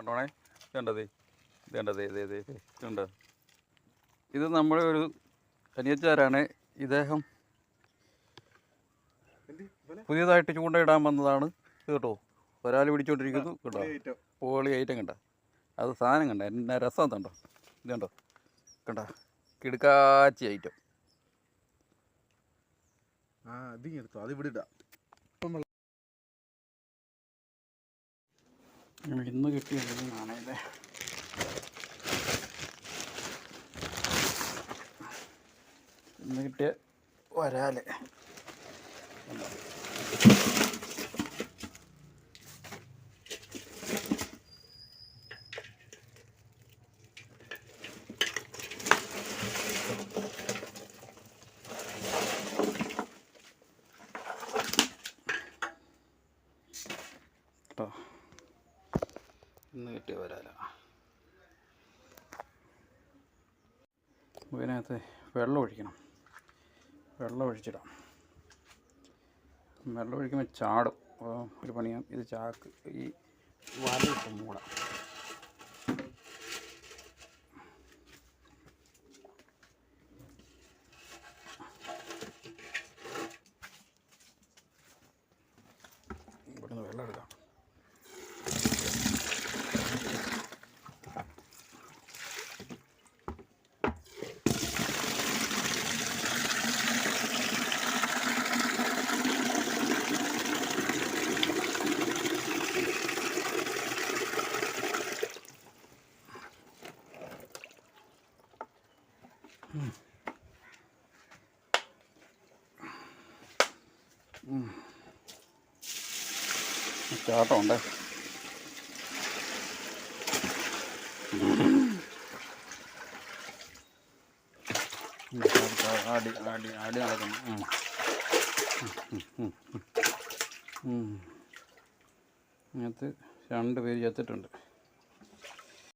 കണ്ടോണേ? ഇതേണ്ടതേ ഇതേണ്ടതേ ഇതേ ഇതേ ഇതേ ഇതുണ്ട്? ഇത് നമ്മുടെ ഒരു കനിയച്ചാരാണ്. ഇദ്ദേഹം പുതിയതായിട്ട് ചൂണ്ടയിടാൻ വന്നതാണ്. കേട്ടോ? ഒരാൾ പിടിച്ചോണ്ടിരിക്കുന്നു. കേട്ടോ പോളി ഐറ്റം കണ്ട? അത് സാധനം കണ്ട? എന്നാ രസം കണ്ടോ? ഇത് കണ്ടോ? കണ്ട കിടുക്കാച്ചി ഐറ്റം. ആ അതിങ്ങെടുത്തോ അത് ഇവിടെ ഇടാം. ഇന്ന് കിട്ടിയ മീനാണ് ഇന്ന് കിട്ടിയ വരാൽ കണ്ടോ? ഇന്ന് കിട്ടിയ വരാല. ഇതിനകത്ത് വെള്ളം ഒഴിക്കണം. വെള്ളം ഒഴിച്ചിടാം. വെള്ളം ഒഴിക്കുമ്പോൾ ചാടും. ഒരു പണിയാം ഇത് ചാക്ക് ഈ വാലിട്ട് മൂടാം. ഇവിടുന്ന് വെള്ളം എടുക്കാം. ചാട്ടം ഉണ്ടേ ആടി ആടി ആടി നടക്കുന്നു. ഇതിനകത്ത് രണ്ട് പേര് ചത്തിട്ടുണ്ട്.